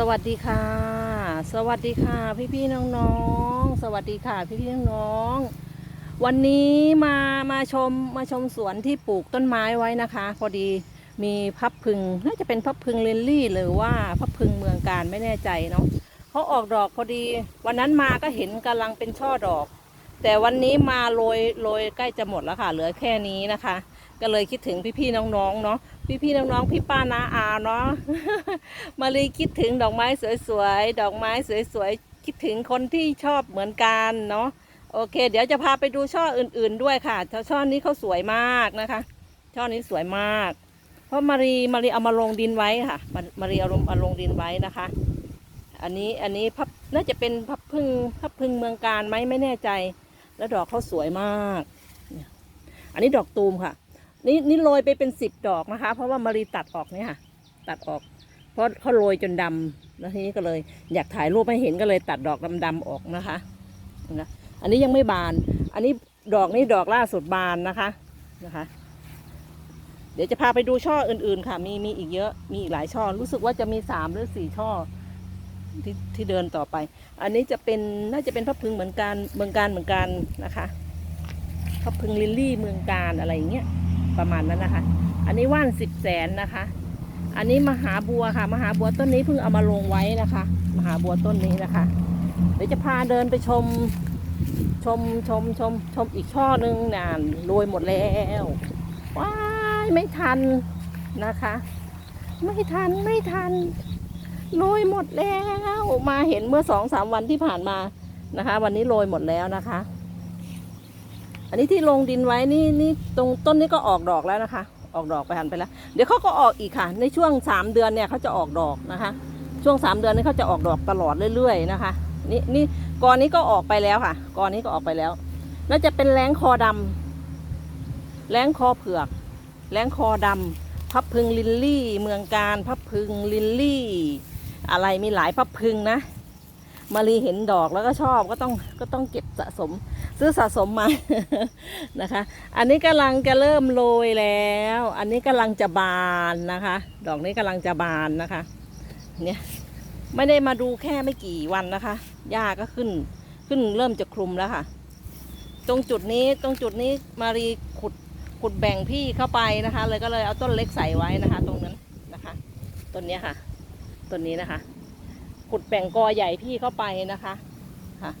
สวัสดีค่ะ สวัสดีค่ะพี่พี่น้องน้องๆสวัสดีค่ะพี่พี่น้องน้องๆวันนี้มามาชมมาชมสวนที่ปลูกต้นไม้ไว้นะคะ พอดีมีพับพึงน่าจะเป็นพับพึงเลนลี่ หรือว่าพับพึงเมืองการไม่แน่ใจเนาะเขาออกดอกพอดี วันนั้นมาก็เห็นกำลังเป็นช่อดอก แต่วันนี้มาโรยโรยใกล้จะหมดแล้วค่ะ เหลือแค่นี้นะคะ ก็เลยคิดถึงพี่พี่ๆน้องๆเนาะ พี่พี่ๆน้องๆพี่ป้านาอาเนาะมารีคิดถึงดอกไม้สวยๆ ดอกไม้สวยๆ คิดถึงคนที่ชอบเหมือนกันเนาะโอเค เดี๋ยวจะพาไปดูช่ออื่นๆด้วยค่ะช่อนี้เขาสวยมากนะคะ ช่อนี้สวยมาก เพราะมารีมารีเอามาลงดินไว้ค่ะ มารีเอาลงเอาลงดินไว้นะคะ อันนี้อันนี้พับน่าจะเป็นพับพึ่งพับพึ่งเมืองการไหมไม่แน่ใจ แล้วดอกเขาสวยมาก อันนี้ดอกตูมค่ะ นี่นี่โรยไปเป็นสิบดอกนะคะ เพราะว่ามารีตัดออกเนี่ยค่ะ ตัดออก เพราะเขาโรยจนดำแล้วทีนี้ก็เลยอยากถ่ายรูปให้เห็นก็เลยตัดดอกดำๆออกนะคะนะอันนี้ยังไม่บาน อันนี้ดอกนี้ดอกล่าสุดบานนะคะนะคะ เดี๋ยวจะพาไปดูช่ออื่นๆค่ะ มีมีอีกเยอะมีอีกหลายช่อ รู้สึกว่าจะมีสามหรือสี่ช่อที่ที่เดินต่อไป อันนี้จะเป็นน่าจะเป็นพระพึงเหมือนกันเมืองการเหมือนกันนะคะพระพึงลิลลี่เมืองการอะไรอย่างเงี้ย ประมาณนั้นนะคะ อันนี้ว่านสิบแสนนะคะ อันนี้มหาบัวค่ะ มหาบัวต้นนี้เพิ่งเอามาลงไว้นะคะ มหาบัวต้นนี้นะคะ เดี๋ยวจะพาเดินไปชมชมชมชมชมอีกช่อหนึ่งน่ะโรยหมดแล้วว้ายไม่ทันนะคะ ไม่ทันไม่ทันโรยหมดแล้วมาเห็นเมื่อสองสามวันที่ผ่านมานะคะ วันนี้โรยหมดแล้วนะคะ อันนี้ที่ลงดินไว้นี่นี่ตรงต้นนี้ก็ออกดอกแล้วนะคะ ออกดอกไปหันไปแล้ว เดี๋ยวเขาก็ออกอีกค่ะ ในช่วงสามเดือนเนี่ยเขาจะออกดอกนะคะ ช่วงสามเดือนนี้เขาจะออกดอกตลอดเรื่อยๆนะคะนี่นี่กอนนี้ก็ออกไปแล้วค่ะกอนนี้ก็ออกไปแล้ว น่าจะเป็นแรงคอดำแรงคอเผือกแรงคอดำพับพึงลินลี่ เมืองการ พับพึงลินลี่ อะไรมีหลายพับพึงนะ มารีเห็นดอกแล้วก็ชอบก็ต้องก็ต้องเก็บสะสม ซื้อสะสมมานะคะ อันนี้กำลังจะเริ่มโรยแล้ว อันนี้กำลังจะบานนะคะ ดอกนี้กำลังจะบานนะคะเนี่ยไม่ได้มาดูแค่ไม่กี่วันนะคะหญ้าก็ขึ้นขึ้นเริ่มจะคลุมแล้วค่ะ ตรงจุดนี้ตรงจุดนี้มารีขุดขุดแบ่งพี่เข้าไปนะคะ เลยก็เลยเอาต้นเล็กใส่ไว้นะคะ ตรงนั้นนะคะต้นนี้ค่ะต้นนี้นะคะ ขุดแบ่งกอใหญ่พี่เข้าไปนะคะค่ะ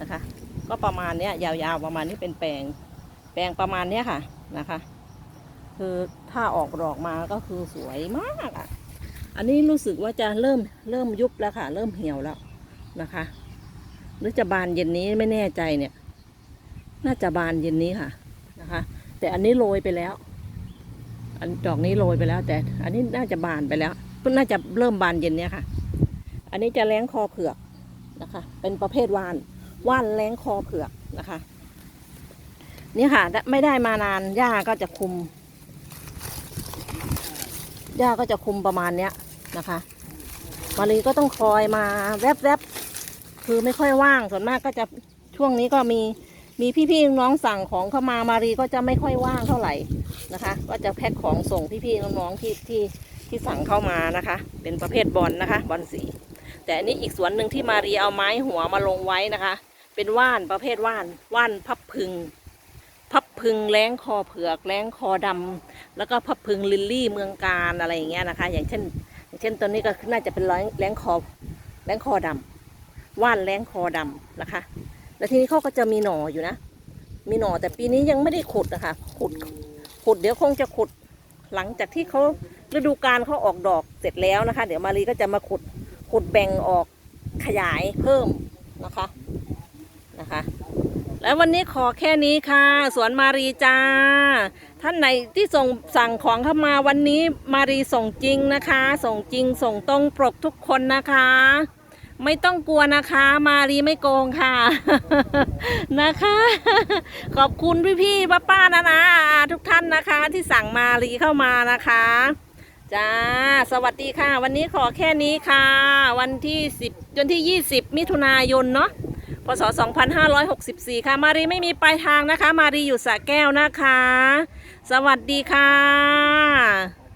นะคะ ก็ประมาณเนี้ยยาวๆประมาณนี้เป็นแปลง แปลงประมาณเนี้ยค่ะนะคะ คือถ้าออกดอกมาก็คือสวยมากอะ อันนี้รู้สึกว่าจะเริ่มเริ่มยุบแล้วค่ะ เริ่มเหี่ยวแล้วนะคะ หรือจะบานเย็นนี้ไม่แน่ใจเนี่ย น่าจะบานเย็นนี้ค่ะนะคะ แต่อันนี้โรยไปแล้ว อันดอกนี้โรยไปแล้ว แต่ อันนี้น่าจะบานไปแล้วน่าจะเริ่มบานเย็นเนี้ยค่ะ อันนี้จะแรงคอเผือกนะคะ เป็นประเภทว่านว่านแรงคอเผือกนะคะ นี่ค่ะไม่ได้มานานหญ้าก็จะคุมหญ้าก็จะคุมประมาณเนี้ยนะคะมารีก็ต้องคอยมาแวบๆคือไม่ค่อยว่างส่วนมากก็จะช่วงนี้ก็มีมีพี่ๆน้องๆสั่งของเข้ามามารีก็จะไม่ค่อยว่างเท่าไหร่นะคะ ก็จะแพ็คของส่งพี่ๆน้องๆที่ที่ที่สั่งเข้ามานะคะ เป็นประเภทบอลนะคะบอลสี แต่อันนี้อีกสวนหนึ่งที่มารีเอาไม้หัวมาลงไว้นะคะ เป็นว่านประเภทว่าน ว่านพับพึง พับพึงแรงคอเผือกแรงคอดำแล้วก็พับพึงลิลลี่เมืองการอะไรอย่างเงี้ยนะคะ อย่างเช่น อย่างเช่นตัวนี้ก็น่าจะเป็นแรงแรงคอแรงคอดำว่านแรงคอดำนะคะ แล้วทีนี้เขาก็จะมีหน่ออยู่นะ มีหน่อแต่ปีนี้ยังไม่ได้ขุดนะคะ ขุด ขุดเดี๋ยวคงจะขุดหลังจากที่เขาฤดูกาลเขาออกดอกเสร็จแล้วนะคะ เดี๋ยวมารีก็จะมาขุด ขุดแบ่งออกขยายเพิ่มนะคะนะคะ แล้ววันนี้ขอแค่นี้ค่ะ สวนมารีจ้า ท่านไหนที่ส่งสั่งของเข้ามาวันนี้มารีส่งจริงนะคะ ส่งจริงส่งตรงปรกทุกคนนะคะ ไม่ต้องกลัวนะคะ มารีไม่โกงค่ะนะคะ ขอบคุณพี่ๆป้าป้าๆนะนะทุกท่านนะคะที่สั่งมารีเข้ามานะคะ จ้า สวัสดีค่ะ วันนี้ขอแค่นี้ค่ะ วันที่ 10 จนที่ 20 มิถุนายนเนาะพศ 2564 ค่ะ มารีไม่มีปลายทางนะคะ มารีอยู่สระแก้วนะคะ สวัสดีค่ะ